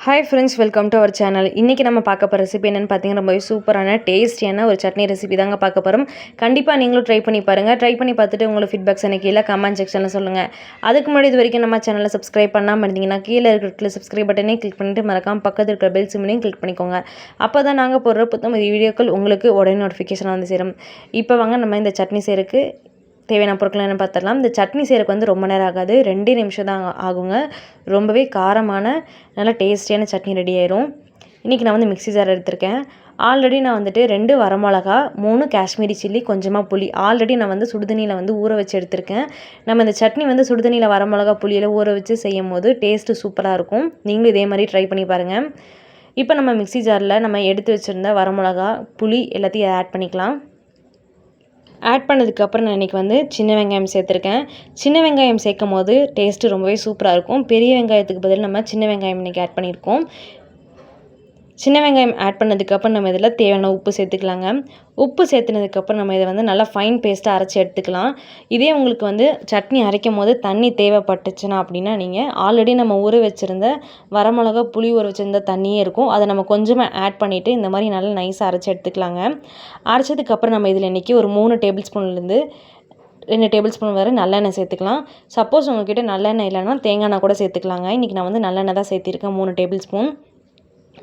Hi friends welcome to our channel இன்றைக்கி நம்ம பார்க்க போகிற ரெசிபி என்னென்னு பார்த்தீங்கன்னா ரொம்பவே சூப்பரான டேஸ்டியான ஒரு சட்னி ரெசிபி தாங்க பார்க்க போகிறோம் கண்டிப்பாக நீங்களும் ட்ரை பண்ணி பாருங்கள் ட்ரை பண்ணி பார்த்துட்டு உங்களோட ஃபீட்பேக்ஸ் எனக்கு கீழே கமெண்ட் செக்ஷனில் சொல்லுங்கள் அதுக்கு முன்னாடி இது வரைக்கும் நம்ம சேனலை சப்ஸ்கிரைப் பண்ணாமல் இருந்தீங்கன்னா கீழே இருக்கிற சப்ஸ்கிரைப் பட்டனே கிளிக் பண்ணிட்டு மறக்காம பக்கத்தில் இருக்கிற பெல் சிம்னையும் கிளிக் பண்ணிக்கோங்க. அப்போ தான் நாங்கள் போடுற புத்தம் வீடியோக்கள் உங்களுக்கு உடனே நோட்டிஃபிகேஷன் வந்து சேரும். இப்போ வாங்க நம்ம இந்த சட்னி செய்கிறதுக்கு தேவையான பொருட்கள் என்ன பார்த்துடலாம். இந்த சட்னி செய்கிறக்கு வந்து ரொம்ப நேரம் ஆகாது. ரெண்டே நிமிஷம் தான் ஆகுங்க. ரொம்பவே காரமான நல்லா டேஸ்டியான சட்னி ரெடி ஆயிரும். இன்றைக்கி நான் வந்து மிக்ஸி ஜார் எடுத்திருக்கேன். ஆல்ரெடி நான் வந்துட்டு ரெண்டு வரமிளகா மூணு காஷ்மீரி சில்லி கொஞ்சமாக புளி. ஆல்ரெடி நான் வந்து சுடுதண்ணியில் வந்து ஊற வச்சு எடுத்திருக்கேன். நம்ம இந்த சட்னி வந்து சுடுதண்ணியில் வரமிளகா புளியில் ஊற வச்சு செய்யும் போது டேஸ்ட்டு சூப்பராக இருக்கும். நீங்களும் இதே மாதிரி ட்ரை பண்ணி பாருங்கள் இப்போ நம்ம மிக்ஸி ஜாரில் நம்ம எடுத்து வச்சுருந்த வரமிளகா புளி எல்லாத்தையும் ஆட் பண்ணிக்கலாம். ஆட் பண்ணதுக்கப்புறம் நான் இன்றைக்கி வந்து சின்ன வெங்காயம் சேர்த்துருக்கேன். சின்ன வெங்காயம் சேர்க்கும் போது டேஸ்ட்டு ரொம்பவே சூப்பராக இருக்கும். பெரிய வெங்காயத்துக்கு பதில் நம்ம சின்ன வெங்காயம் இன்றைக்கி ஆட் பண்ணியிருக்கோம். சின்ன வெங்காயம் ஆட் பண்ணதுக்கப்புறம் நம்ம இதில் தேவையான உப்பு சேர்த்துக்கலாங்க. உப்பு சேர்த்துனதுக்கப்புறம் நம்ம இதை வந்து நல்லா ஃபைன் பேஸ்ட்டாக அரைச்சி எடுத்துக்கலாம். இதே உங்களுக்கு வந்து சட்னி அரைக்கும் போது தண்ணி தேவைப்பட்டுச்சுன்னா அப்படின்னா நீங்கள் ஆல்ரெடி நம்ம ஊற வச்சுருந்த வரமிளகா புளி ஊற வச்சுருந்த தண்ணியே இருக்கும். அதை நம்ம கொஞ்சமாக ஆட் பண்ணிவிட்டு இந்த மாதிரி நல்லா நைஸாக அரைச்சி எடுத்துக்கலாங்க. அரைச்சதுக்கப்புறம் நம்ம இதில் இன்றைக்கி ஒரு மூணு டேபிள் ஸ்பூன்லேருந்து ரெண்டு டேபிள் ஸ்பூன் வரை நல்லெண்ணெய் சேர்த்துக்கலாம். சப்போஸ் உங்ககிட்ட நல்லெண்ணெய் இல்லைன்னா தேங்காய் எண்ணெய் கூட சேர்த்துக்கலாங்க. இன்றைக்கி நான் வந்து நல்லெண்ணெய் தான் சேர்த்திருக்கேன். மூணு டேபிள் ஸ்பூன்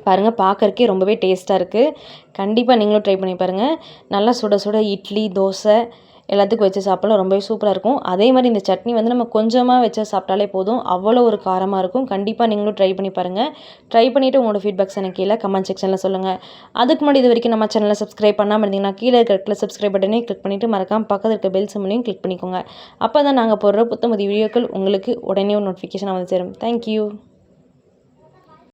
பாருங்கள் பார்க்குறக்கே ரொம்பவே டேஸ்ட்டாக இருக்குது கண்டிப்பாக நீங்களும் ட்ரை பண்ணி பாருங்கள் நல்லா சுட சுட இட்லி தோசை எல்லாத்துக்கும் வச்சு சாப்பிடலாம். ரொம்பவே சூப்பராக இருக்கும். அதே மாதிரி இந்த சட்னி வந்து நம்ம கொஞ்சமாக வச்சு சாப்பிட்டாலே போதும். அவ்வளோ ஒரு காரமாக இருக்கும். கண்டிப்பாக நீங்களும் ட்ரை பண்ணி பாருங்கள் ட்ரை பண்ணிவிட்டு உங்களோட ஃபீட்பேக்ஸ் எனக்கு கீழே கமெண்ட் செக்ஷனில் சொல்லுங்கள் அதுக்கு முன்னாடி இது வரைக்கும் நம்ம சேனலை சப்ஸ்கிரைப் பண்ணாமல் இருந்தீங்கன்னா கீழே இருக்கிற சப்ஸ்கிரைப் பட்டனே கிளிக் பண்ணிவிட்டு மறக்காமல் பக்கத்தில் இருக்க பெல் சிம்லையும் கிளிக் பண்ணிக்கோங்க. அப்போ தான் நாங்கள் போடுற புத்தமதி வீடியோக்கள் உங்களுக்கு உடனே ஒரு நோட்டிஃபிகேஷன் வந்து சேரும். தேங்க்யூ